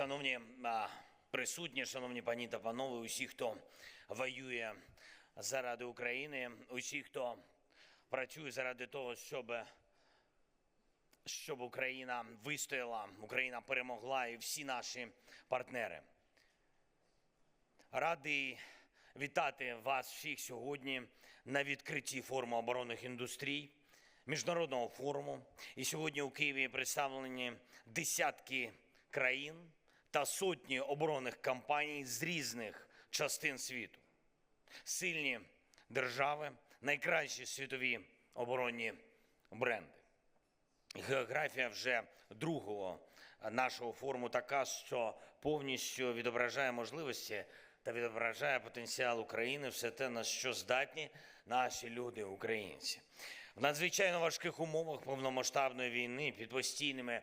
Шановні присутні, шановні пані та панове, усі, хто воює заради України, усі, хто працює заради того, щоб, щоб Україна вистояла, Україна перемогла і всі наші партнери. Радий вітати вас всіх сьогодні на відкритті форуму оборонних індустрій, міжнародного форуму. І сьогодні у Києві представлені десятки країн та сотні оборонних компаній з різних частин світу. Сильні держави, найкращі світові оборонні бренди. Географія вже другого нашого форуму така, що повністю відображає можливості та відображає потенціал України, все те, на що здатні наші люди, українці. В надзвичайно важких умовах повномасштабної війни під постійними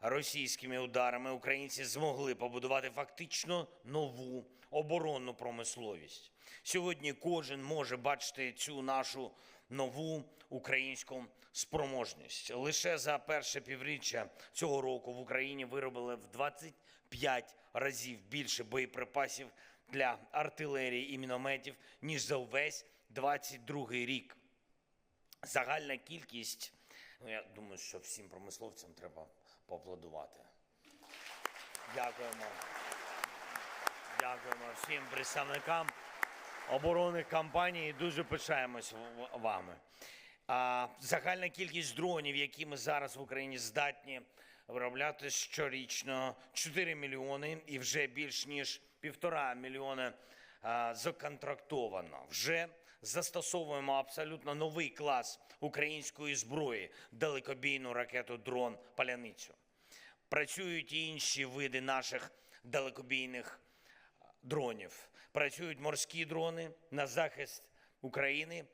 російськими ударами українці змогли побудувати фактично нову оборонну промисловість. Сьогодні кожен може бачити цю нашу нову українську спроможність. Лише за перше півріччя цього року в Україні виробили в 25 разів більше боєприпасів для артилерії і мінометів, ніж за увесь 22 рік. Загальна кількість, ну я думаю, що всім промисловцям треба поаплодувати. Дякуємо. Дякуємо всім представникам оборонних компаній. Дуже пишаємось вами. А, загальна кількість дронів, які ми зараз в Україні здатні виробляти щорічно 4 мільйони і вже більш ніж півтора мільйони а, законтрактовано. Вже застосовуємо абсолютно новий клас української зброї далекобійну ракету дрон Паляницю. Працюють і інші види наших далекобійних дронів. Працюють морські дрони на захист України.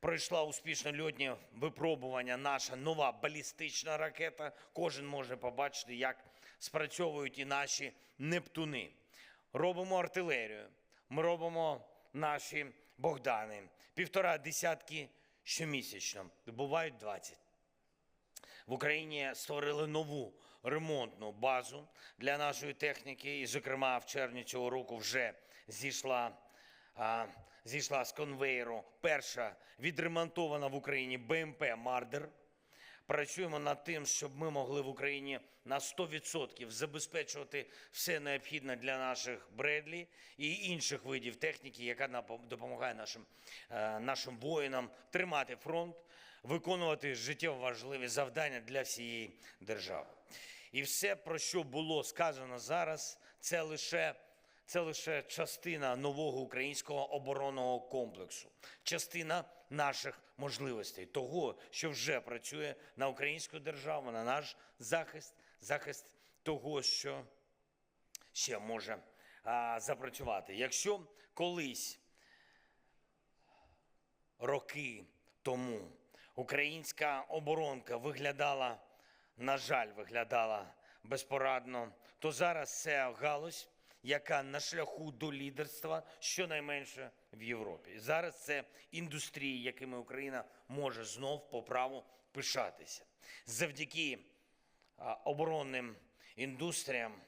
Пройшла успішно льотні випробування наша нова балістична ракета. Кожен може побачити, як спрацьовують і наші нептуни. Робимо артилерію. Ми робимо наші Богдани. Півтора десятки щомісячно. Бувають 20. В Україні створили нову ремонтну базу для нашої техніки, і, зокрема, в червні цього року вже зійшла, а, зійшла з конвейеру перша відремонтована в Україні БМП Мардер. Працюємо над тим, щоб ми могли в Україні на 100% забезпечувати все необхідне для наших Бредлі і інших видів техніки, яка допомагає нашим, е, нашим воїнам тримати фронт, виконувати життєво важливі завдання для всієї держави. І все, про що було сказано зараз, це лише це лише частина нового українського оборонного комплексу, частина наших можливостей, того, що вже працює на українську державу, на наш захист, захист того, що ще може а, запрацювати. Якщо колись роки тому українська оборонка виглядала, на жаль, виглядала безпорадно, то зараз це галузь, яка на шляху до лідерства щонайменше в Європі. Зараз це індустрії, якими Україна може знов по праву пишатися. Завдяки оборонним індустріям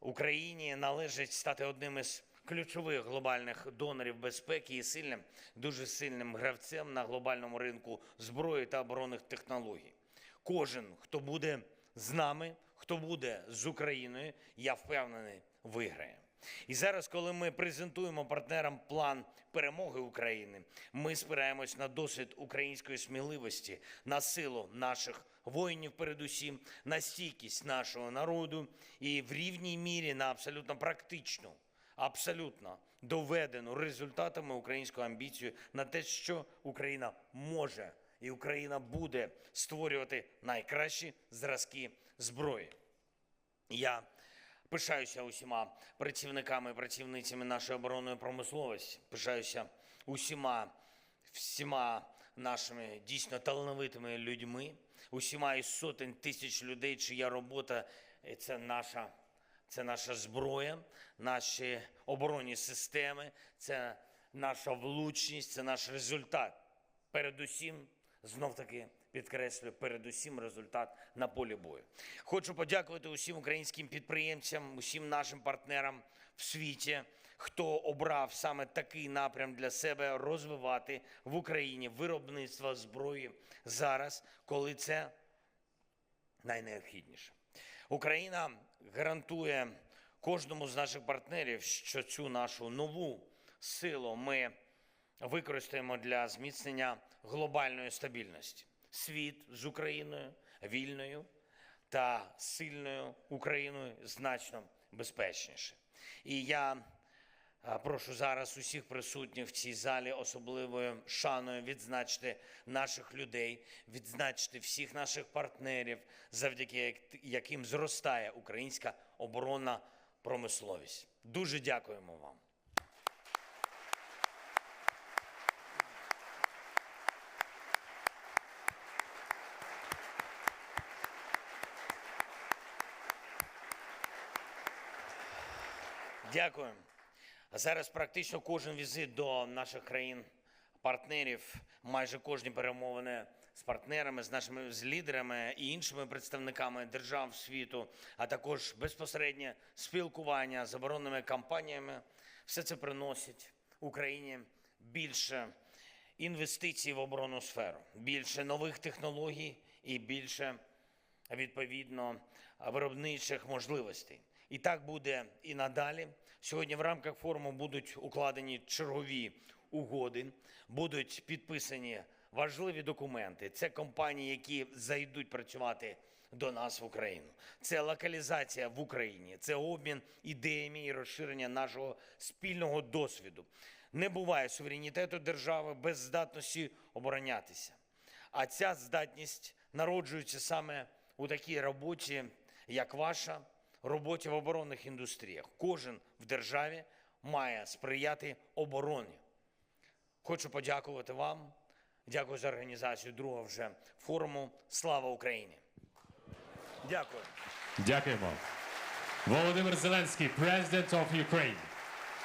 Україні належить стати одним із ключових глобальних донорів безпеки і сильним, дуже сильним гравцем на глобальному ринку зброї та оборонних технологій. Кожен, хто буде з нами, хто буде з Україною, я впевнений, виграє. І зараз, коли ми презентуємо партнерам план перемоги України, ми спираємось на досвід української сміливості, на силу наших воїнів, передусім, на стійкість нашого народу і в рівній мірі на абсолютно практичну, абсолютно доведену результатами українську амбіцію на те, що Україна може і Україна буде створювати найкращі зразки зброї. Я пишаюся усіма працівниками і працівницями нашої оборонної промисловості. Пишаюся усіма, всіма нашими дійсно талановитими людьми, усіма із сотень тисяч людей, чия робота е, це наша. Це наша зброя, наші оборонні системи, це наша влучність, це наш результат. Передусім, знов таки підкреслю, передусім результат на полі бою. Хочу подякувати усім українським підприємцям, усім нашим партнерам в світі, хто обрав саме такий напрям для себе розвивати в Україні виробництво зброї зараз, коли це найнеобхідніше. Україна гарантує кожному з наших партнерів, що цю нашу нову силу ми використаємо для зміцнення глобальної стабільності. Світ з Україною вільною та сильною Україною значно безпечніше. І я Прошу зараз усіх присутніх в цій залі особливою шаною відзначити наших людей, відзначити всіх наших партнерів, завдяки яким зростає українська оборонна промисловість. Дуже дякуємо вам. Дякую. Зараз практично кожен візит до наших країн партнерів, майже кожні перемовини з партнерами, з нашими з лідерами і іншими представниками держав світу, а також безпосереднє спілкування з оборонними кампаніями, все це приносить Україні більше інвестицій в оборонну сферу, більше нових технологій і більше відповідно виробничих можливостей. І так буде і надалі. Сьогодні в рамках форуму будуть укладені чергові угоди, будуть підписані важливі документи. Це компанії, які зайдуть працювати до нас в Україну. Це локалізація в Україні, це обмін ідеями і розширення нашого спільного досвіду. Не буває суверенітету держави без здатності оборонятися. А ця здатність народжується саме у такій роботі, як ваша, роботі в оборонних індустріях. Кожен в державі має сприяти обороні. Хочу подякувати вам. Дякую за організацію другого вже форуму. Слава Україні! Дякую. Дякуємо. Володимир Зеленський, президент of Ukraine.